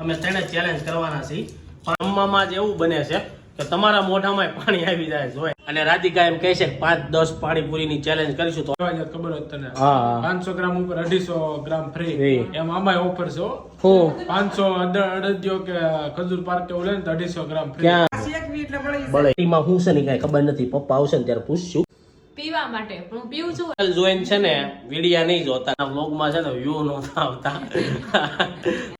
અમે તેને ચેલેન્જ કરવાના છીએ. પણ જમવામાં જ એવું બને છે કે તમારા મોઢામાં પાણી આવી જાય જોઈએ અને રાધિકા એમ કહે છે પાંચ દસ પાણીપુરીની ચેલેન્જ કરીશું તો ખબર હોય તને? પાંચસો ગ્રામ ઉપર અઢીસો ગ્રામ ફ્રી. એમ આમાંય ઓફર છે હો. હું. પાંચસો અડદિયો કે ખજૂર પાર્ક કે એવું લે ને અઢીસો ગ્રામ ફ્રી ક્યાં? બળે એમાં હું છે ને કઈ ખબર નથી. પપ્પા આવશે ને ત્યારે પૂછશું. પીવા માટે. હું પીવું છું. ચેનલ જોઈને છે ને વિડિયા નહીં જોતા. વ્લોગમાં છે ને વ્યૂ નહોતા આવતા.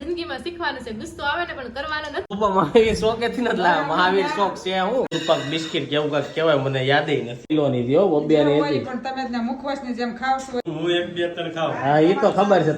જિંદગીમાં શીખવાનું છે ગુસ્સો આવે ને પણ કરવાનો નથી. મહાવીર શોખેથી નથી લાવ્યા. મહાવીર શોખ છે હું. રૂપક બિસ્કિટ કેવું કાંઈક કહેવાય મને યાદ નથી. કિલોની હતી હો બબ્બિયાની હતી. પણ તમે જ મુખવાસની જેમ ખાવશો. હું એક બે ત્રણ ખાવ હા એ તો ખબર છે.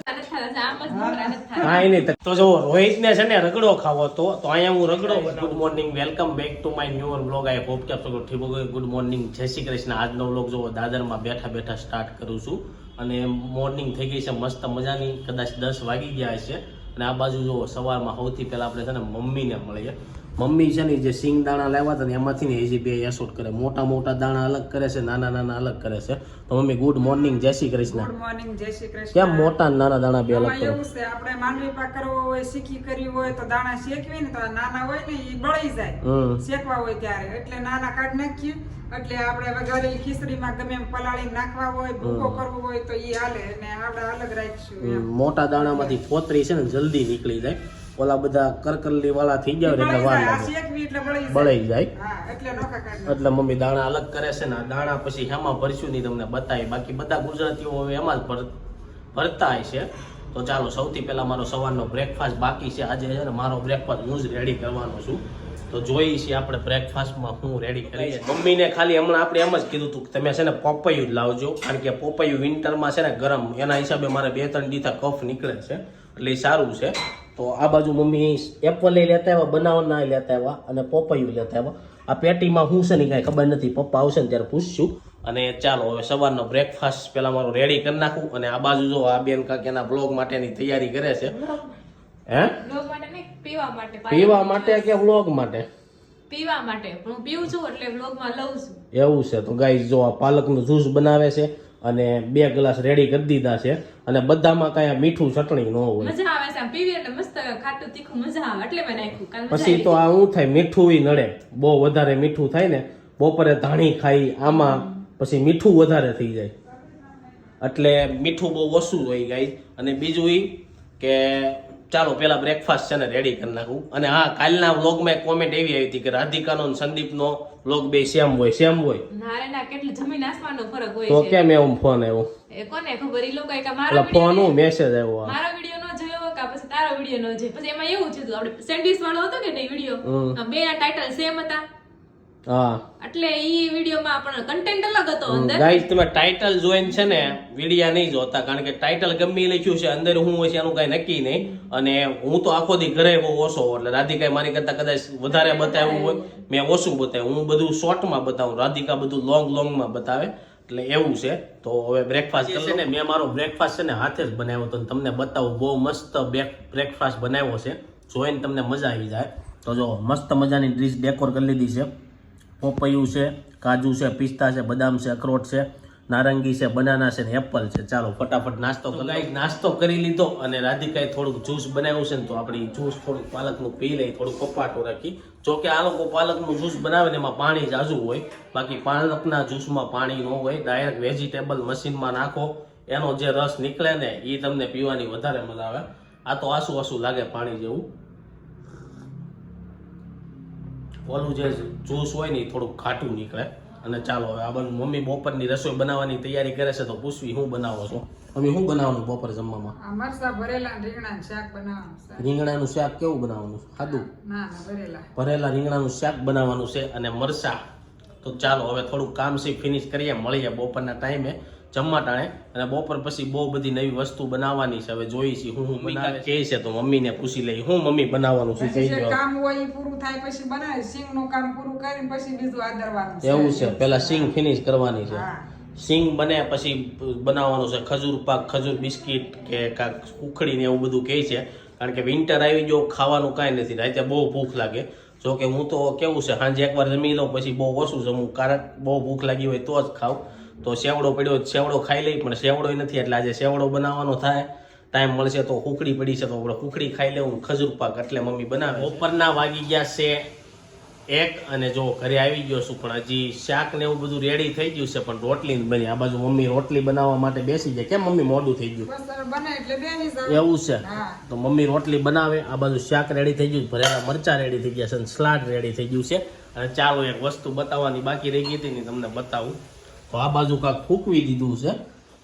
હા. એ તો જો રોહિત ને છે ને રગડો ખાવો તો તો અહીંયા હું રગડો good morning welcome back to my new blog. I hope કે આપ ઠીક ગુડ મોર્નિંગ. જય શ્રી કૃષ્ણ. આજનો બ્લોગ જો દાદરમાં બેઠા બેઠા સ્ટાર્ટ કરું છું. અને મોર્નિંગ થઈ ગઈ છે મસ્ત મજાની. કદાચ દસ વાગી ગયા છે અને આ બાજુ જો સવારમાં સૌથી પહેલા આપણે છે ને મમ્મીને મળીએ. મમ્મી છે ને જે સિંગ દાણા લાવ્યા હતા ને એમાંથી ને એ બે એસોટ કરે. મોટા મોટા દાણા અલગ કરે છે નાના નાના અલગ કરે છે. તો મમ્મી ગુડ મોર્નિંગ જય શ્રી કૃષ્ણ. ગુડ મોર્નિંગ જય શ્રી કૃષ્ણ. કેમ મોટા નાના દાણા બે અલગ કરે? એવું છે આપણે માનવી પાક કરવો હોય શીખી કરી હોય તો દાણા શેકવી ને તો નાના હોય ને એ બળી જાય. શેકવા હોય ત્યારે. એટલે નાના કાઢ નાખીએ. એટલે આપણે વઘારેલી ખીચડીમાં ગમે એમ પલાળી નાખવા હોય ભૂકો કરવો હોય તો એ હાલે. અને આપણે અલગ રાખીશું મોટા દાણામાંથી ફોતરી છે ને જલ્દી નીકળી જાય. ઓલા બધા કરકરલી વાળા થઈ જાય એટલે વાર. લાગે. બળાઈ જાય. એટલે મમ્મી દાણા અલગ કરે છે ને દાણા પછી એમાં ભરશું નહીં તમને બતાવી બાકી બધા ગુજરાતીઓ એમાં જ ભર ભરતા હોય છે તો ચાલો સૌથી પહેલા મારો સવારનો બ્રેકફાસ્ટ બાકી છે. આજે છે ને મારો બ્રેકફાસ્ટ હું જ રેડી કરવાનો છું. તો જોઈએ છીએ આપણે બ્રેકફાસ્ટમાં હું રેડી કરીએ. મમ્મીને ખાલી હમણાં આપણે એમ જ કીધું હતું કે તમે છે ને પોપૈયું જ લાવજો. કારણ કે પોપૈયું વિન્ટરમાં છે ને ગરમ. એના હિસાબે મારે બે ત્રણ દીથા કફ નીકળે છે. એટલે એ સારું છે. તો આ બાજુ મમ્મી એપલ લેતા આવ્યા બનાવના લેતા આવ્યા અને પપૈયું લેતા આવ્યા. આ પેટીમાં હું છે ને કાંઈ ખબર નથી પપ્પા આવશે ને ત્યારે પૂછશું. અને ચાલો હવે સવારનો બ્રેકફાસ્ટ પહેલાં મારું રેડી કરી નાખું અને આ બાજુ જો આ બેન કાંક એના બ્લોગ માટેની તૈયારી કરે છે. હે? પીવા માટે પીવા માટે કે વ્લોગ માટે? પીવા માટે. હું પીવું છું એટલે વ્લોગમાં લઉં છું. એવું છે. તો ગાઈસ જો આ પાલકનું જ્યુસ બનાવે છે અને બે ગ્લાસ રેડી કરી દીધા છે. અને બધામાં કાંઈ મીઠું ચટણી ન હોય. મજા આવે છે પીવી એટલે મસ્ત ખાટું તીખું મજા આવે એટલે મેં નાખ્યું પછી તો આ શું થાય મીઠું નડે. બહુ વધારે મીઠું થાય ને બપોરે ધાણી ખાઈ આમાં પછી મીઠું વધારે થઈ જાય. એટલે મીઠું બહુ ઓછું હોય ગાય અને બીજું એ કે ચાલો પેલા બ્રેકફાસ્ટ છે ને રેડી કરી નાખું. અને હા કાલના વ્લોગમાં એક કોમેન્ટ એવી આવી હતી કે રાધિકાનો અને સંદીપનો વ્લોગ બે સેમ હોય સેમ હોય. ના ના કેટલું જમીન આસમાનનો ફરક હોય તો કેમ એવું ફોન આવ્યો? એ કોને ખબર? ઈ લોકો કે મારો ફોન વીડિયો મેસેજ આવ્યો. મારો વીડિયો ન જોયો કે પછી તારો વીડિયો ન જોયો? પછી એમાં એવું છે આપણે સેન્ડવિચ વાળો હતો કે નહીં વીડિયો બે ના ટાઇટલ સેમ હતા. હા. એટલે ઈ વિડીયોમાં પણ કન્ટેન્ટ અલગ હતો અંદર. ગાઈસ તમે ટાઇટલ જોઈન છે ને વિડિયા નહીં જોતા કારણ કે ટાઇટલ ગમે લખ્યું છે અંદર હું હોય છે એનું કઈ નક્કી નહીં. અને હું તો આખો દી ઘરે બહુ ઓછો એટલે રાધિકાએ મારી કરતા કદાચ વધારે બતાવ્યું હોય મેં ઓછું બતાવ્યું. હું બધું શોર્ટમાં બતાવું રાધિકા બધું લોંગ લોંગમાં બતાવે એટલે એવું છે. તો હવે બ્રેકફાસ્ટ છે ને મેં મારો બ્રેકફાસ્ટ છે ને હાથે જ બનાવ્યો હતો તમને બતાવું બહુ મસ્ત બ્રેકફાસ્ટ બનાવ્યો છે. જોઈને તમને મજા આવી જાય. તો જો મસ્ત મજાની ડીશ ડેકોર કરી લીધી છે. પોપૈયું છે કાજુ છે પિસ્તા છે બદામ છે અખરોટ છે નારંગી છે બનાના છે ને એપલ છે. ચાલો ફટાફટ નાસ્તો કરી નાસ્તો કરી લીધો અને રાધિકાએ થોડુંક જ્યુસ બનાવ્યું છે ને તો આપણી જ્યુસ થોડુંક પાલકનું પી લઈ થોડુંક કપાટું રાખી. જોકે આ લોકો પાલકનું જ્યુસ બનાવે ને એમાં પાણી જાજુ હોય. બાકી પાલકના જ્યુસમાં પાણી ન હોય. ડાયરેક્ટ વેજીટેબલ મશીનમાં નાખો. એનો જે રસ નીકળે ને એ તમને પીવાની વધારે મજા આવે. આ તો આસુ આસુ લાગે પાણી જેવું. ઓલું જે જ્યુસ હોય ને એ થોડુંક ખાટું નીકળે. અને ચાલો હવે આ બાજુ મમ્મી બપોરની રસોઈ બનાવવાની તૈયારી કરે છે તો પૂછવી હું બનાવો છો? મમ્મી શું બનાવવાનું બપોર જમવામાં? ભરેલા રીંગણાનું શાક બનાવવાનું રીંગણાનું શાક કેવું બનાવવાનું? ખાધું? ના ના ભરેલા. ભરેલા રીંગણાનું શાક બનાવવાનું છે અને મરસા તો ચાલો હવે થોડુંક કામ છે ફિનિશ કરીએ મળીએ બપોરના ટાઈમે જમવા ટાણે. અને બપોર પછી બહુ બધી નવી વસ્તુ બનાવવાની છે. હવે જોઈ છે હું બનાવે કે છે. તો મમ્મીને પૂછી લઈ. હું મમ્મી બનાવવાનું છે કહી દો. કામ હોય પૂરું થાય પછી બનાવે. સિંગનું કામ પૂરું કરીને પછી બીજું આદરવાનું છે. એવું છે. પહેલા સિંગ ફિનિશ કરવાની છે. સિંગ બને પછી બનાવવાનું છે. ખજૂર પાક ખજૂર બિસ્કિટ કે કાંક ઉખડી ને એવું બધું કહે છે. કારણ કે વિન્ટર આવી ગયો ખાવાનું કાંઈ નથી. રાતે બહુ ભૂખ લાગે. જો કે હું તો કેવું છે સાંજે એકવાર જમી લઉં પછી બહુ ઓછું જમું. કારણ બહુ ભૂખ લાગી હોય તો જ ખાવ તો સેવડો પડ્યો સેવડો ખાઈ લઈ પણ સેવડો નથી. એટલે આજે સેવડો બનાવવાનો થાય ટાઈમ મળશે તો કુકડી પડી છે તો આપણે કુકડી ખાઈ લેવું ખજૂર પાક એટલે મમ્મી બનાવે. બપોરના વાગી ગયા છે એક અને જો ઘરે આવી ગયો છું પણ હજી શાક ને એવું બધું રેડી થઈ ગયું છે પણ રોટલી બની. આ બાજુ મમ્મી રોટલી બનાવવા માટે બેસી જાય. કેમ મમ્મી મોડું થઈ ગયું. એવું છે? તો મમ્મી રોટલી બનાવે આ બાજુ શાક રેડી થઈ ગયું ભરેલા મરચા રેડી થઈ ગયા છે અને સલાડ રેડી થઈ ગયું છે. અને ચાલો એક વસ્તુ બતાવવાની બાકી રહી ગઈ હતી ને તમને બતાવું. તો આ બાજુ કાંક ફૂકવી દીધું છે.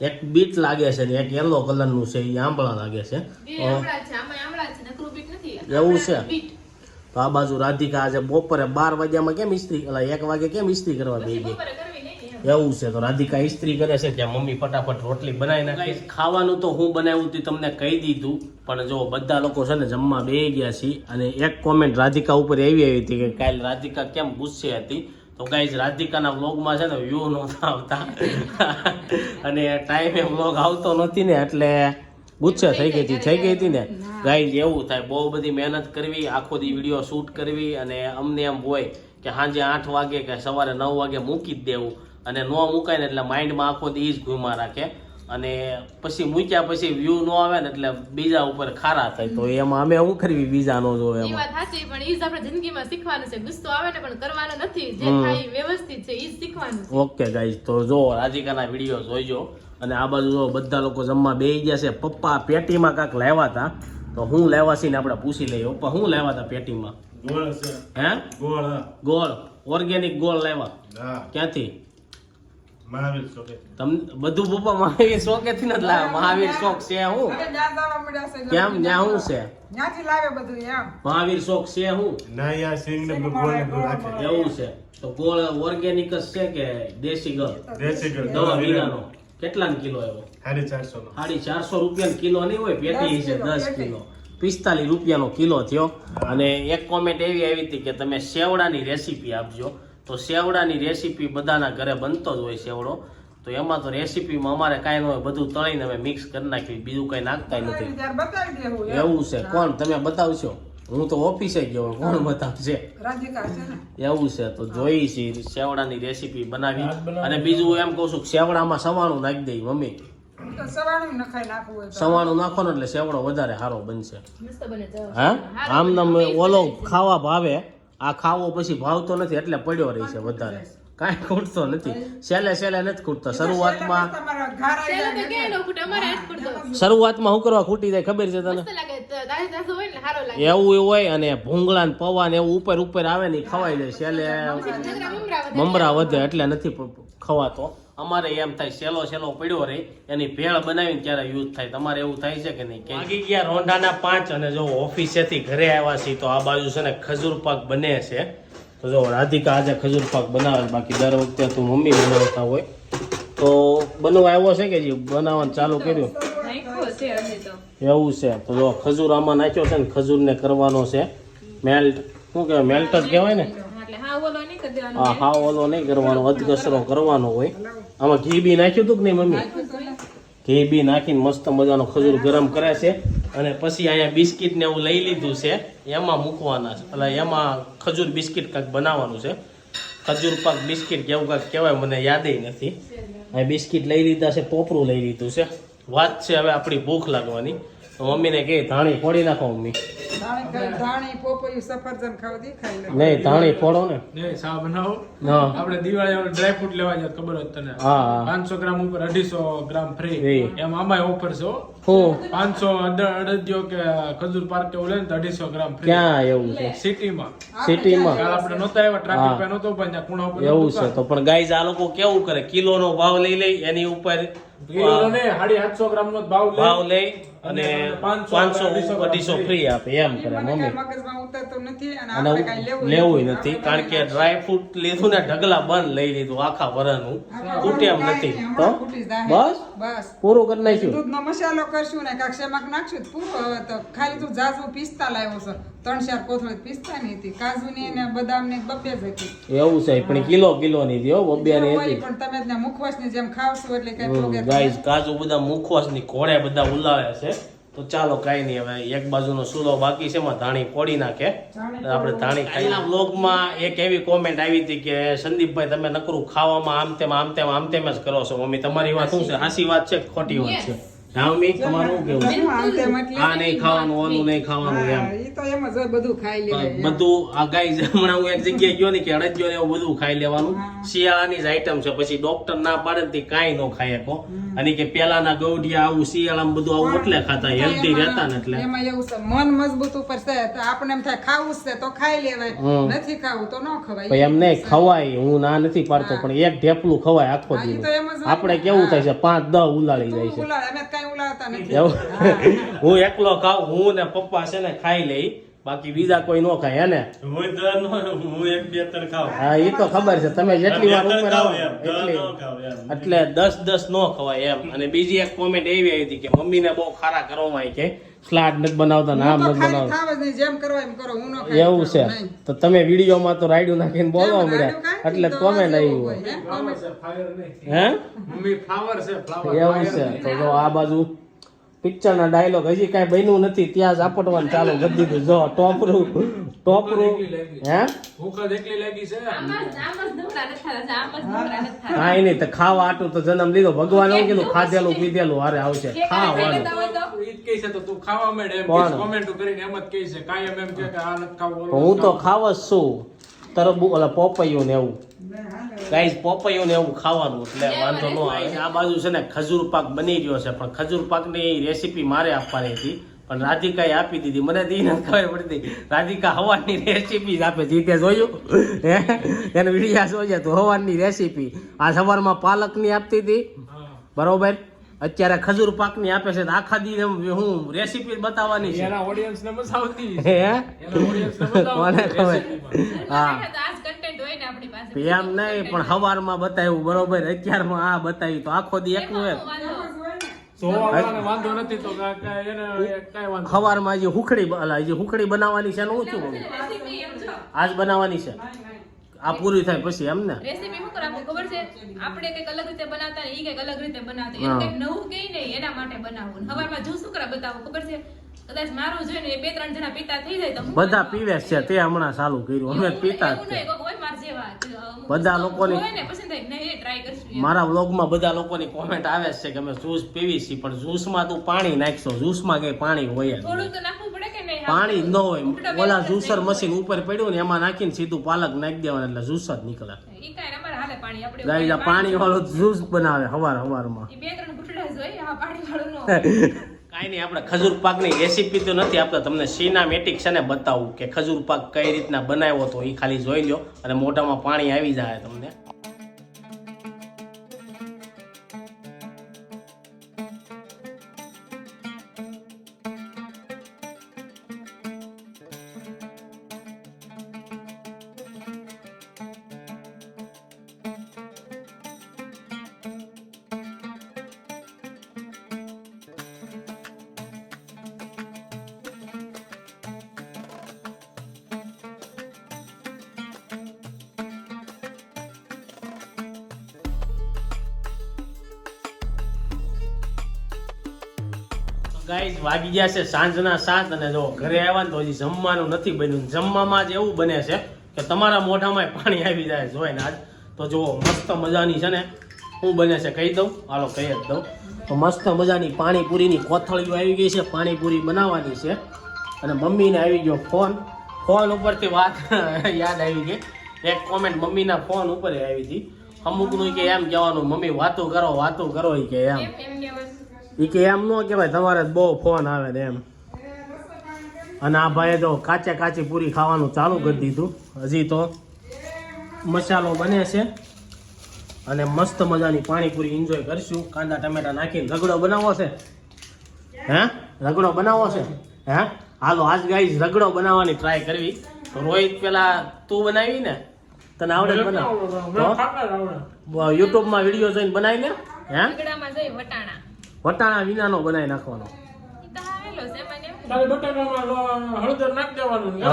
એક બીટ લાગે છે ને એક યલો કલરનું છે એ આંબળા લાગે છે. બે આમળા છે આમાં આમળા છે નકરું બીટ નથી. એવું છે? તો આ બાજુ રાધિકા આજે બપોરે બાર વાગ્યામાં કેમ ઇસ્ત્રી એટલે એક વાગે કેમ ઇસ્ત્રી કરવા દઈ ગઈ? બપોરે કરવી નહીં ને એમ. એવું છે તો રાધિકા ઇસ્ત્રી કરે છે ત્યાં મમ્મી ફટાફટ રોટલી બનાવી નાખે. ખાવાનું તો હું બનાવ્યું હતું તમને કહી દીધું પણ જો બધા લોકો છે ને જમવા બે ગયા છે અને એક કોમેન્ટ રાધિકા ઉપર એવી આવી હતી કે કાલ રાધિકા કેમ ગુસ્સે હતી? તો ગાઈઝ રાધિકાના વ્લોગમાં છે ને વ્યૂ નહોતા આવતા. અને ટાઈમે વ્લોગ આવતો નથી ને એટલે ગુસ્સે થઈ ગઈ હતી થઈ ગઈ હતી ને. ગાઈઝ એવું થાય બહુ બધી મહેનત કરવી આખો દી વીડિયો શૂટ કરવી અને અમને એમ હોય કે સાંજે આઠ વાગે કે સવારે નવ વાગે મૂકી જ દેવું. અને ન મૂકાય ને એટલે માઇન્ડમાં આખો દી જ ઘૂમા રાખે. અને પછી મૂક્યા પછી વ્યૂ નો આવે ને એટલે બીજા ઉપર ખારા થાય. તો એમાં અમે શું કરવી બીજા નો જોવે એ એમાં. વાત સાચી પણ ઈ જ આપણે જિંદગીમાં શીખવાનું છે. ગુસ્સો આવે ને પણ કરવાનો નથી. જે થાય વ્યવસ્થિત છે ઈ શીખવાનું છે. ઓકે ગાઈઝ તો જો રાધિકાના વીડિયો જોઈજો. અને આ બાજુ જો બધા લોકો જમવા બેસી ગયા છે. પપ્પા પેટીમાં કાંક લાવ્યા હતા. તો હું લેવા છે ને આપણે પૂછી લઈએ. પપ્પા હું લાવ્યા હતા પેટીમાં? ગોળ છે. હે? ગોળ ગોળ. ઓર્ગેનિક ગોળ લાવ્યા. હા ક્યાંથી? મહાવીર ચોકે તમ બધું પપ્પા મહાવીર શોખેથી નથી લાવ્યા મહાવીર શોખ છે હું. છે કેમ? ત્યાં શું છે. ત્યાંથી લાવે બધું એમ. મહાવીર શોખ છે હું. ના યાર સિંગ ને ગોળ રાખે એવું છે. તો ગોળ ઓર્ગેનિક છે કે દેશી ગળ? દેશી ગળ. દવા વિનાનો કેટલા કિલો આવ્યો સાડી ચારસો સાડી ચારસો રૂપિયા કિલો નહીં હોય પેટી છે દસ કિલો. પિસ્તાલીસ રૂપિયાનો કિલો થયો. અને એક કોમેન્ટ એવી આવી હતી કે તમે સેવડાની રેસીપી આપજો. તો સેવડાની રેસીપી બધાના ઘરે બનતો જ હોય સેવડો તો એમાં તો રેસીપીમાં અમારે કાંઈ ન હોય બધું તળીને અમે મિક્સ કરી નાખ્યું બીજું કંઈ નાખતા નથી. એવું છે. કોણ? તમે બતાવશો? હું તો ઓફિસે ગયો કોણ બતાવશે? રાધિકા છે ને? એવું છે. તો જોઈ છે સેવડાની રેસીપી બનાવી. અને બીજું એમ કહું છું કે સેવડામાં સવાણું નાખી દઈ મમ્મી. સવાણું નાખો ને એટલે સેવડો વધારે સારો બનશે. મસ્ત બને જાઓ. હા? આમ ઓલો ખાવા ભાવે. આ ખાવો પછી ભાવતો નથી એટલે પડ્યો રહી છે વધારે. કાંઈ ખૂટતો નથી. છેલ્લે છેલ્લે નથી ખૂટતો. શરૂઆતમાં. શરૂઆતમાં શું કરવા ખૂટી જાય ખબર છે તને? એવું એવું હોય અને ભૂંગળા ને પૌવા ને એવું ઉપર ઉપર આવે ને ખવાઈ જાય છેલ્લે. મમરા વધે. એટલે નથી ખવાતો. અમારે એમ થાય સેલો સેલો પડ્યો રહે એની ભેળ બનાવીને ત્યારે યુઝ થાય. તમારે એવું થાય છે કે નહીં? કે વાગી ગયા રોંઢાના પાંચ અને જો ઓફિસેથી ઘરે આવ્યા છીએ તો આ બાજુ છે ને ખજૂર પાક બને છે. તો જો રાધિકા આજે ખજૂર પાક બનાવે બાકી દર વખતે તું મમ્મી બનાવતા હોય. તો બનવા આવ્યો છે કે જે? બનાવવાનું ચાલુ કર્યું? નાખ્યો છે હજી તો. એવું છે. તો જો ખજૂર આમાં નાખ્યો છે ને ખજૂરને કરવાનો છે. મેલ્ટ શું કહેવાય? મેલ્ટ જ કહેવાય ને? હા હા ઓલો નહીં કરવાનો, અધકસરો કરવાનો હોય. આમાં ઘી બી નાખ્યું હતું કે નહીં, મમ્મી? ઘી બી નાખીને મસ્ત મજાનો ખજૂર ગરમ કરે છે. અને પછી અહીંયા બિસ્કિટ ને એવું લઈ લીધું છે. એમાં મૂકવાના છે. એટલે એમાં ખજૂર બિસ્કિટ કાંઈક બનાવવાનું છે. ખજૂર પાક બિસ્કિટ કેવું કાંઈક કહેવાય, મને યાદેય નથી. અહીં બિસ્કિટ લઈ લીધા છે, પોપરું લઈ લીધું છે. વાત છે હવે આપણી ભૂખ લાગવાની. તો મમ્મીને કે ધાણી ફોડી નાખો મમ્મી. ધાણી ધાણી પોપૈયું સફરજન ખાવ દી ખાઈ લે. નહીં ધાણી ફોડો ને. ને સા બનાવો. આપણે દિવાળી ડ્રાય ફ્રૂટ લેવા જાય ખબર હોય તને? હા હા. પાંચસો ગ્રામ ઉપર અઢીસો ગ્રામ ફ્રી એમ આમાં ઓફર છે પાંચસો અડદિયો કે ખજૂર પાર્ક એવું લે ને અઢીસો ગ્રામ ફ્રી ક્યાં એવું છે? સિટીમાં સિટીમાં કાલ આપણે નહોતા આવ્યા ટ્રાફિક પર નહોતો પણ ખૂણા ઉપર એવું છે તો પણ ગાઈઝ આ લોકો કેવું કરે? કિલોનો ભાવ લઈ લઈ એની ઉપર કિલો ને સાડી સાતસો ગ્રામ નો ભાવ લે. ભાવ લઈ અને પાંચસો અઢીસો. ફ્રી આપે એમ કરે મમ્મી. કાંઈ મગજમાં ઉતરતું નથી અને લેવું નથી. કારણ કે ડ્રાય ફ્રૂટ લીધું ને ઢગલા બંધ લઈ લીધું આખા વરણનું. ખૂટે એમ નથી. તો. બસ? બસ. પૂરું કરી નાખ્યું? દૂધનો મસાલો કરશું ને કાક શેમાક નાખશું પૂરું હવે તો ખાલી તું જાજુ પિસ્તા લાવ્યો છે. ત્રણ ચાર કોથળી પિસ્તા ની હતી. કાજુ ની ને બદામની બબ્બે જ હતી. એવું છે પણ કિલો કિલો ની દો બબ્યાની ની હતી. પણ તમે ત્યાં મુખવાસની જેમ ખાવશો એટલે કઈ પ્રોગ્રેસ ગાઈસ કાજુ બધા મુખવાસની ઘોડે બધા ઉલાવે છે. તો ચાલો કાંઈ નહીં હવે એક બાજુનો સુલો બાકી છે એમાં ધાણી ફોડી નાખે. આપડે આપણે ધાણી ખાઈ વ્લોગમાં એક એવી કોમેન્ટ આવી હતી કે સંદીપભાઈ તમે નકરું ખાવામાં આમ તેમ આમ તેમ આમ તેમ જ કરો છો. મમ્મી તમારી વાત શું છે? હાસી વાત છે ખોટી વાત છે? હા તમારું કેવું? હું આમ તેમ એટલે આ નહીં ખાવાનું ઓલું નહીં ખાવાનું એમ. તો એમ જ બધું ખાઈ લે બધું આ ગાય હમણાં હું એક જગ્યાએ ગયો ને કે અડદિયો ને એવું બધું ખાઈ લેવાનું. શિયાળાની જ આઈટમ છે. પછી ડોક્ટર ના પાડે તે કાંઈ ન ખાય કો અને કે પેલાના ગૌડિયા આવું શિયાળામાં બધું આવું એટલે ખાતા હેલ્ધી રહેતા ને એટલે. એમાં એવું છે મન મજબૂત ઉપર છે તો આપણે એમ થાય ખાવું છે તો ખાઈ લેવાય. નથી ખાવું તો ન ખવાય. એમ નહીં ખવાય હું ના નથી પાડતો પણ એક ઢેપલું ખવાય આખો હા, ઈ દી તો એમ જ હોય આપણે કેવું થાય છે પાંચ દહ ઉલાળી જાય છે. ઉલાળ, અમે કઈ ઉલાવતા નથી. હું. એકલો ખાઉં હું ને પપ્પા છે ને ખાઈ લઈ. બાકી બીજા કોઈ નો ખાય હે ને? હું દર નો હું એક બે ત્રણ ખાવ હા એ તો ખબર છે. તમે જેટલી વાર ઉપર આવો એટલી. નો. એટલે દસ દસ નો ખવાય એમ. અને બીજી એક કોમેન્ટ એવી આવી હતી કે મમ્મીને બહુ ખારા કરવામાં આવી કે સ્લાડ નથી બનાવતા નામ આમ નથી બનાવતા. નહીં એવું છે. તો તમે વિડીયોમાં તો રાયડું નાખીને બોલવા મળ્યા. એટલે તમે કોમેન્ટ એવું હોય, હે? નહીં. એવું છે. તો જો આ બાજુ પિક્ચર ના ડાયલોગ હજી કાંઈ બન્યું નથી ત્યાં ઝાપટવાનું ચાલુ કરી દીધું. જો ટોપરું ટોપરું હે. કાંઈ નહીં તો ખાવા આટું તો જન્મ લીધો. ભગવાન એવું કીધું ખાધેલું પીધેલું હારે આવશે. ખાવાનું હું તો? ખાવું. ખાવ જ છું. તરબુ ઓલા પોપૈયું ને એવું ગાઈઝ પોપૈયું ને એવું ખાવાનું એટલે વાંધો ન આવે. આ બાજુ છે ને ખજૂર પાક બની રહ્યો છે પણ ખજૂર પાકની રેસીપી મારે આપવાની હતી. પણ રાધિકાએ આપી દીધી. મને દી નથી ખબર પડતી. રાધિકા હવાની રેસીપી જ આપે જીતે જોયું? હે? એને વિડીયા જોઈએ તો હવાની રેસીપી. આ સવારમાં પાલકની આપતી હતી. બરોબર? અત્યારે ખજૂર પાકની આપે છે તો આખા દી એમ હું રેસીપી બતાવવાની છે. એના ઓડિયન્સ ને મજા આવતી હે? એના ઓડિયન્સ ને મજા આવતી. હા. તો આ જ content હોય ને આપણી પાસે. એમ નહીં પણ હવારમાં બતાવ્યું બરોબર? અત્યારમાં આ બતાવ્યું તો આખો દી એકલું એમાં એક એને હવારમાં હજી હુખડી હજી હુખડી બનાવવાની છે ને હું છું Recipe એમ જો. આજ બનાવવાની છે. આ પૂરી થાય પછી એમ ને? રેસીપી શું કરાવું ખબર છે? આપણે કંઈક અલગ રીતે બનાવતા ને ઈ કંઈક અલગ રીતે બનાવતા. એનું કંઈક નવું કઈ નહીં એના માટે બનાવવું. હવારમાં જ્યુસ શું કરા બતાવો ખબર છે? કદાચ મારું જોઈને એ બે ત્રણ જણા પીતા થઈ જાય તો બધા પીવે છે તે હમણાં ચાલુ કર્યું. અમે પીતા બધા લોકોની-. મારા વ્લોગમાં બધા લોકોની કોમેન્ટ આવે છે કે અમે જ્યુસ પીવી છીએ પણ જ્યુસમાં તું પાણી નાખશો જ્યુસમાં કઈ પાણી હોય થોડું તો નાખવું પડે કે પાણી ન હોય. ઓલા જુસર મશીન ઉપર પડ્યું ને એમાં નાખીને સીધું પાલક નાખી દેવાનું એટલે જુસ જ નીકળે. પાણી આ પાણી. વાળો જ્યુસ બનાવે હવાર હવારમાં. ઈ બે ત્રણ ઘૂંટડા જ હોય આ પાણી વાળું ન હોય. કાંઈ નહીં આપણે ખજૂર પાકની રેસીપી તો નથી આપતા. તમને સિનામેટિક છે ને બતાવું કે ખજૂર પાક કઈ રીતના બનાવ્યો તો એ ખાલી જોઈ લો અને મોઢામાં પાણી આવી જાય તમને. ગાઈઝ વાગી ગયા છે સાંજના સાત અને જો ઘરે આવ્યા ને તો હજી જમવાનું નથી બન્યું. જમવામાં જ એવું બને છે કે તમારા મોઢામાં પાણી આવી જાય જોઈને આજ. તો જુઓ, મસ્ત મજાની છે ને શું બને છે કહી દઉં? હાલો, કહી જ દઉં. તો મસ્ત મજાની પાણીપુરીની કોથળીઓ આવી ગઈ છે, પાણીપુરી બનાવવાની છે. અને મમ્મીને આવી ગયો ફોન. ફોન ઉપરથી વાત યાદ આવી ગઈ. એક કોમેન્ટ મમ્મીના ફોન ઉપર આવી હતી. અમુકનું કે એમ કહેવાનું, મમ્મી, વાતો કરો વાતો કરો, એ કે એમ. ઈ કે એમ ન કહેવાય તમારે બહુ ફોન આવે ને એમ. અને આ ભાઈએ તો કાચે કાચી પૂરી ખાવાનું ચાલુ કરી દીધું હજી તો. મસાલો બને છે. અને મસ્ત મજાની પાણીપુરી એન્જોય કરીશું. કાંદા ટમેટા નાખીને રગડો બનાવો છે. હે? રગડો બનાવો છે? હે? હાલો આજ ગાઈઝ રગડો બનાવવાની ટ્રાય કરવી. તો રોહિત પેલા તું બનાવી ને? તને આવડે બનાવ. યુટ્યુબમાં વીડિયો જોઈને બનાવી લે. હે? વટાણા. વટાણા વિનાનો બનાવી નાખવાનો. ઈ તો આવેલો છે મને એમ. ખાલી બટાકામાં લો- હળદર નાખી દેવાનું ને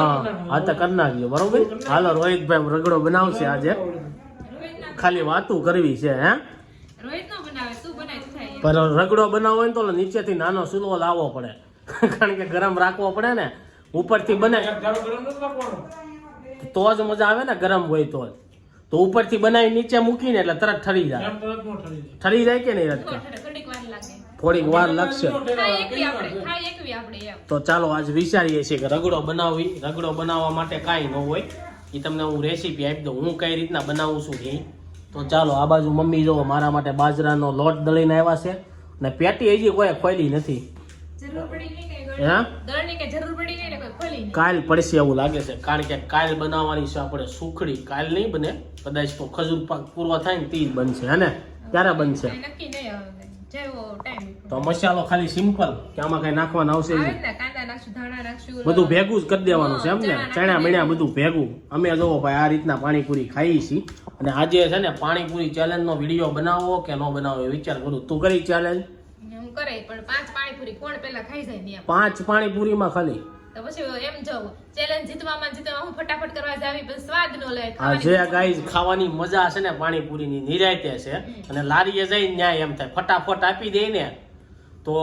હા તો કરી નાખજો બરોબર? હાલો રોહિતભાઈ રગડો બનાવશે આજે. ખાલી વાતું કરવી છે હે. પણ રગડો બનાવવો હોય ને તો નીચેથી નાનો સુલો લાવવો પડે. કારણ કે ગરમ રાખવો પડે ને ઉપરથી બને. તો જ મજા આવે ને ગરમ હોય તો જ. તો ઉપરથી બનાવી નીચે મૂકીને એટલે તરત ઠરી જાય. ઠરી જાય. કે નહીં તો રટકે થોડીક વાર લાગે લાગશે ખાઈ એકવી આપણે ખાઈ એકવી આપણે એમ. તો ચાલો આજ વિચારીએ છીએ કે રગડો બનાવવી રગડો બનાવવા માટે કાંઈ ન હોય. એ તમને હું રેસીપી આપી દઉં. હું કઈ રીતના બનાવું છું એ? તો ચાલો આ બાજુ મમ્મી જો મારા માટે બાજરાનો લોટ દળીને આવ્યા છે. ને પેટી હજી કોઈ ખોલી નથી. જરૂર પડી નહીં કઈ હે? દળની કઈ જરૂર પડી નહીં ને કોઈ ખોલી નહીં? કાલ પડશે એવું લાગે છે. કારણ કે કાલ બનાવવાની છે આપણે સુખડી. કાલ નહીં બને. કદાચ તો ખજૂર પાક પૂરો થાય ને તે જ બનશે હે ને? ક્યારે બનશે. તો મસાલો ખાલી સિમ્પલ કે આમાં કઈ નાખવાનું આવશે બધું ભેગું જ કરી દેવાનું છે એમ ને? ચણા મીણ્યા બધું ભેગું. અમે જોવો ભાઈ આ રીતના પાણીપુરી ખાઈ છીએ. અને આજે છે ને પાણીપુરી ચેલેન્જ નો વીડિયો બનાવવો કે ન બનાવવો એ વિચાર કરું. તું કરી ચેલેન્જ પાંચ પાણીપુરી કોણ પેલા ખાઈ જાય ને એમ? પાંચ પાણીપુરીમાં ખાલી. તો પછી એમ જવું ચેલેન્જ જીતવામાં જીતવામાં હું ફટાફટ કરવા જાવી પણ સ્વાદ નો લે આ જે ગાઈઝ ખાવાની મજા છે ને પાણીપુરીની નિરાયતે છે. અને લારીએ જઈ ન્યાય એમ થાય. ફટાફટ આપી દે ને તો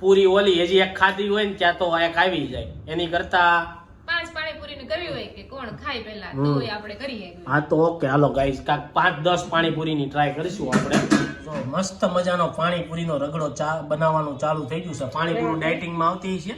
પૂરી ઓલી હજી એક ખાધી હોય ને ત્યાં તો એક આવી જાય. એની કરતા પાંચ પાણીપુરી ને કરવી હોય કે કોણ ખાય પેલા તો આપણે કરીએ. હા તો ઓકે. હાલો ગાઈસ કાક પાંચ દસ પાણીપુરીની ટ્રાય કરીશું આપણે. તો મસ્ત મજાનો પાણીપુરીનો રગડો ચા બનાવવાનું ચાલુ થઈ ગયું છે. પાણીપુરી ડાયટિંગમાં આવતી છે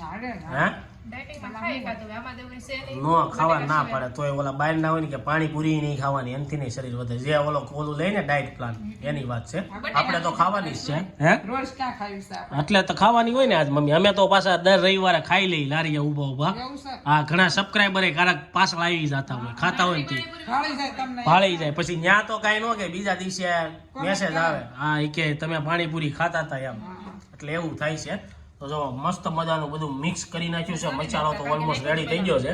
ને. હે? ડાયટિંગમાં ખાય એકાદ હવે આમાં તો એવું છે નહીં. નો ખાવા ના પડે તોય ઓલા બહાર ના હોય ને કે પાણીપુરી નહીં ખાવાની એનથી નહીં શરીર વધે. જે ઓલો ઓલું લઈને ડાયટ પ્લાન એની વાત છે. આપણે તો ખાવાની જ છે. હે? રોજ ક્યાં ખાયું છે આપણે? એટલે તો ખાવાની હોય ને આજ મમ્મી. અમે તો પાછા દર રવિવારે ખાઈ લઈ લારીએ ઊભા ઊભા એવું હા ઘણા સબસ્ક્રાઈબર કારક પાછળ આવી જતા હોય ખાતા હોય ને ભાળી જાય તમને. ભાળી જાય. પછી ન્યા તો કાંઈ ન કે બીજા દિવસે મેસેજ આવે. હા એ કે તમે પાણીપુરી ખાતા હતા એમ. એટલે એવું થાય છે. તો જો મસ્ત મજાનું બધું મિક્સ કરી નાખ્યું છે. મસાલો તો ઓલમોસ્ટ રેડી થઈ ગયો છે.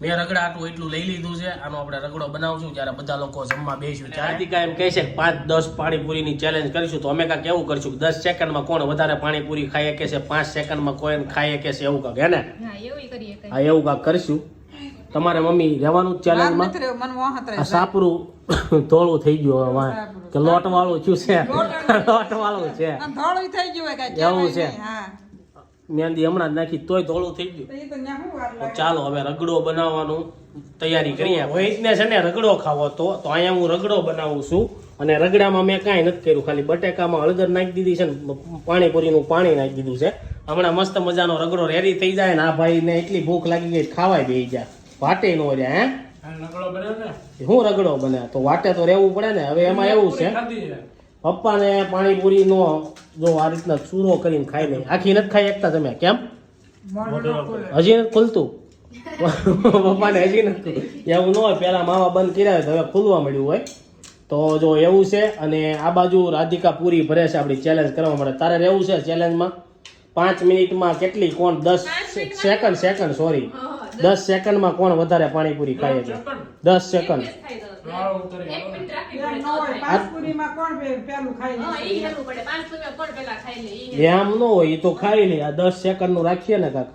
મેં રગડા આટલું એટલું લઈ લીધું છે. આનો આપણે રગડો બનાવશું જ્યારે બધા લોકો જમવા બેસ્યું ચારિકા એમ કહે છે કે પાંચ દસ પાણીપુરીની ચેલેન્જ કરીશું. તો અમે કાંઈક એવું કરશું કે દસ સેકન્ડમાં કોણ વધારે પાણીપુરી ખાઈ શકે છે પાંચ સેકન્ડમાં કોઈ ખાઈ શકે છે એવું કાંક હે ને? હા એવું કાંક કરશું. તમારે મમ્મી રહેવાનું ચેલેન્જમાં સાપરું ધોળું થઈ ગયું હવે કે લોટ વાળું થયું છે. લોટ વાળું છે. એવું છે. મહેંદી હમણાં જ નાખી તોય ધોળું થઈ ગયું? ચાલો હવે રગડો બનાવવાનું તૈયારી કરીએ. રોહિતને છે ને રગડો ખાવો તો. તો અહીંયા હું રગડો બનાવું છું. અને રગડામાં મેં કાંઈ નથી કર્યું. ખાલી બટેકામાં હળદર નાખી દીધી છે ને પાણીપુરીનું પાણી નાખી દીધું છે. હમણાં મસ્ત મજાનો રગડો રેડી થઈ જાય ને આ ભાઈને એટલી ભૂખ લાગી ગઈ ખાવાય બે જાય વાટે નો જાય હે? રગડો બને બન્યો શું રગડો બને તો વાટે તો રહેવું પડે ને. હવે એમાં એવું છે. પપ્પાને પાણીપુરી નો જો આ રીતના ચૂરો કરીને ખાઈ લે. આખી નથી ખાઈ એકતા તમે. કેમ. હજી નથી ખુલતું? પપ્પાને હજી નથી એવું ન હોય પેલા મામા બંધ કર્યા હોય તો હવે ખુલવા મળ્યું હોય. તો જો એવું છે અને આ બાજુ રાધિકા પૂરી ભરે છે આપણી ચેલેન્જ કરવા માટે. તારે રહેવું છે ચેલેન્જમાં પાંચ મિનિટમાં કેટલી કોણ દસ સેકન્ડ સેકન્ડ સોરી દસ. સેકન્ડમાં કોણ વધારે પાણીપુરી ખાય છે? દસ સેકન્ડ. એમ ન તો હોય, એ તો ખાઈ લે. આ દસ સેકન્ડનું રાખીએ ને કાક.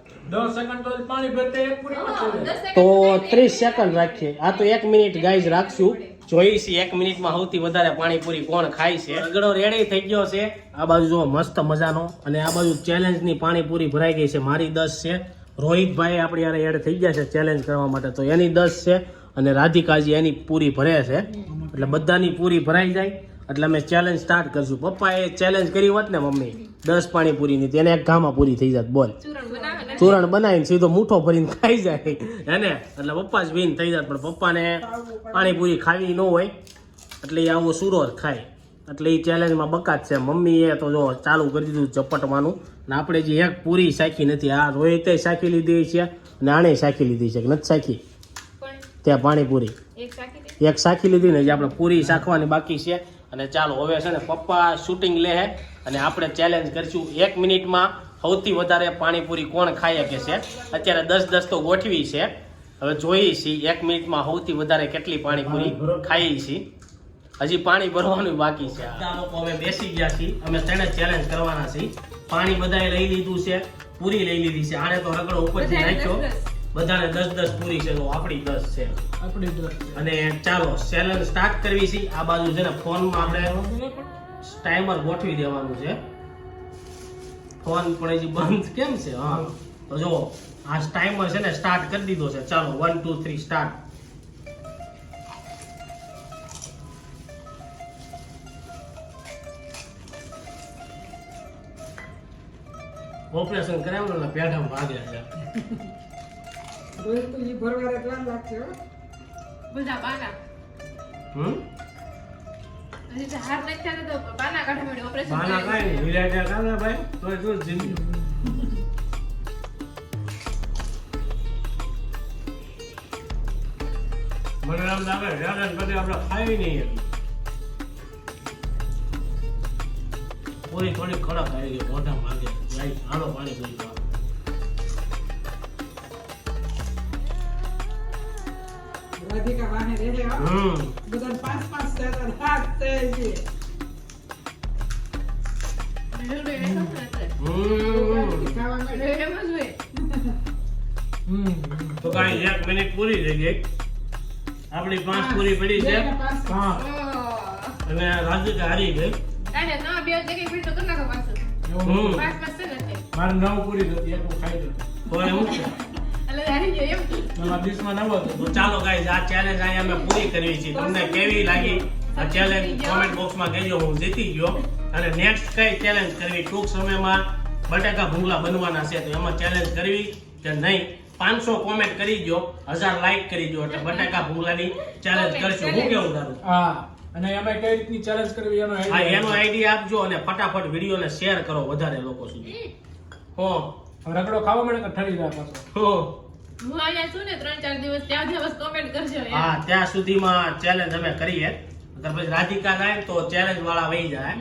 તો ત્રીસ સેકન્ડ રાખીએ. આ તો એક મિનિટ ગાઈઝ રાખશું. જોઈશી એક મિનિટમાં સૌથી વધારે પાણીપુરી કોણ ખાય છે? રગડો રેડી થઈ ગયો છે. આ બાજુ જો મસ્ત મજાનો. અને આ બાજુ ચેલેન્જની પાણીપુરી ભરાઈ ગઈ છે. મારી દસ છે. રોહિતભાઈ આપણી યારે એડ થઈ ગયા છે ચેલેન્જ કરવા માટે. તો એની દસ છે અને રાધિકાજી એની પૂરી ભરે છે. એટલે બધાની પૂરી ભરાઈ જાય. એટલે અમે ચેલેન્જ સ્ટાર્ટ કરશું. પપ્પાએ ચેલેન્જ કરી હોત ને મમ્મી? દસ પાણીપુરીની તેને એક ઘામાં પૂરી થઈ જાત, બોલ. ચૂરણ બનાવે ને ચૂરણ બનાવીને સીધો મૂઠો ભરીને ખાઈ જાય. હેને એટલે પપ્પા જ વિન થઈ જાય પણ પપ્પાને પાણીપુરી ખાવી ન હોય, એટલે એ આવો સુરો ખાય. એટલે એ ચેલેન્જમાં બકાત છે. મમ્મીએ તો જો ચાલુ કરી દીધું ચપટવાનું ને આપણે જે એક પૂરી શાખી નથી, આ રોહિતે શાખી લીધી છે ને આણે શાખી લીધી છે કે નથી શાખી? ત્યાં પાણીપુરી એક સાખી લીધી ને જે આપણે પૂરી શાખવાની બાકી છે. અને ચાલો, હવે છે ને પપ્પા શૂટિંગ લે હે. અને આપણે ચેલેન્જ કરીશું. એક મિનિટમાં સૌથી વધારે પાણીપુરી કોણ ખાઈ શકે છે? અત્યારે દસ દસ તો ગોઠવી છે. હવે જોઈએ છીએ એક મિનિટમાં સૌથી વધારે કેટલી પાણીપુરી ખાઈ છીએ હજી પાણી ભરવાનું બાકી છે. લોકો અમે બેસી ગયા છીએ અમે તેને ચેલેન્જ કરવાના છીએ પાણી બધાએ લઈ લીધું છે. પૂરી લઈ લીધી છે. આને તો રગડો ઉપરથી નાખ્યો. દસ દસ. બધાને દસ દસ પૂરી છે. તો આપણી દસ છે. આપણી દસ અને ચાલો ચેલેન્જ સ્ટાર્ટ કરવી છે. આ બાજુ છે ને ફોનમાં આપણે ટાઈમર ગોઠવી દેવાનું છે. ફોન પણ હજી બંધ કેમ છે? હા. તો જો આ ટાઈમર છે ને સ્ટાર્ટ કરી દીધો છે. ચાલો one two three start operation કરાવ્યું ને પેઢા ભાગ્યા છે. ભરવા લાગશે બધા બાના. હમ? હાર નાખ્યા તો બાના ઓપરેશન કાંઈ ભાઈ? તું જ મને એમ લાગે રાધન પછી આપણે ખાઈ નહીં. પૂરી થોડી કડક આવી ગઈ મોઢા માંગે લાઈ આનો પાણી પૂરી ખાવા. વાહે રહે. હમ. બધાને પાંચ પાંચ ચાર હાથ તો કાંઈ એક મિનિટ પૂરી થઈ ગઈ. આપણી પાંચ પૂરી પડી છે. અને રાધિકા હારી ગઈ. મારે નવ પૂરી થતી એક હું ખાઈ દઉં. ચાલો ગાઈઝ આ ચેલેન્જ અહીંયા અમે પૂરી કરી છે તમને કેવી લાગી? આ ચેલેન્જ કોમેન્ટ બોક્સમાં કહેજો હું જીતી ગયો. અને નેક્સ્ટ કઈ ચેલેન્જ કરવી? ટૂંક સમયમાં બટાકા ભૂંગલા બનવાના છે. તો એમાં ચેલેન્જ કરવી કે નહીં? પાંચસો કોમેન્ટ કરી દો હજાર લાઈક કરી દો એટલે બટાકા ભૂંગલાની ચેલેન્જ કરશું. હું કેવું તારું હા. અને એમાં કઈ રીતની ચેલેન્જ કરવી? એનો હા એનો આઈડિયા આપજો અને ફટાફટ વિડીયોને શેર કરો વધારે લોકો સુધી. હો. રગડો ખાવા મળે કે ઠરી જાય પાછો? હો. હું અહીંયા છું ને ત્રણ ચાર દિવસ ત્યાં દિવસ કોમેન્ટ કરજો હા ત્યાં સુધીમાં ચેલેન્જ અમે કરીએ. અગર પછી રાધિકા ગાય તો ચેલેન્જ વાળા વહી જાય.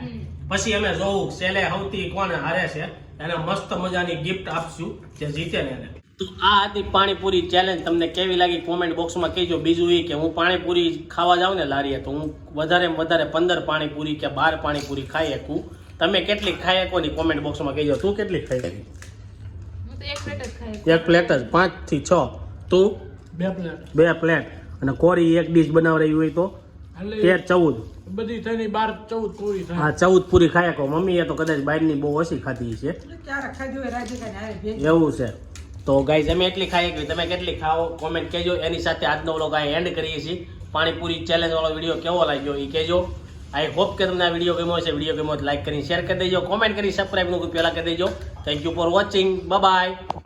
પછી અમે જોવું છેલ્લે સૌથી કોને હારે છે એને મસ્ત મજાની ગિફ્ટ આપશું જે જીતે ને એને. તો આ હતી પાણીપુરી ચેલેન્જ તમને કેવી લાગી કોમેન્ટ બોક્સમાં કહેજો. બીજું એ કે હું પાણીપુરી ખાવા જાઉં ને લારીએ તો હું વધારે વધારે પંદર પાણીપુરી કે બાર પાણીપુરી ખાઈ શકું. તમે કેટલી ખાઈ શકો ની કોમેન્ટ બોક્સમાં કહેજો. તું કેટલી ખાઈ શકી એક પ્લેટ જ ખાઈ એક પ્લેટ જ પાંચથી છ. તું? બે પ્લેટ બે પ્લેટ અને કોરી એક ડીશ બનાવડાવી હોય તો? તેર ચૌદ. બધી થઈને બાર ચૌદ પૂરી હા ચૌદ પૂરી ખાયા કહો મમ્મીએ તો કદાચ બહારની બહુ ઓછી ખાધી છે. એવું છે. તો ગાઈઝ અમે એટલી ખાઈએ કે તમે કેટલી ખાઓ કોમેન્ટ કહેજો. એની સાથે આજનો વ્લોગ આ એન્ડ કરીએ છીએ. પાણીપુરી ચેલેન્જ વાળો વીડિયો કેવો લાગ્યો એ કહેજો. આઈ હોપ કે તમને આ વીડિયો ગમ્યો છે વીડિયો ગમ્યો લાઈક કરીને શેર કરી દેજો. કોમેન્ટ કરી સબસ્ક્રાઈબનું પહેલા કરી દેજો. Thank you for watching bye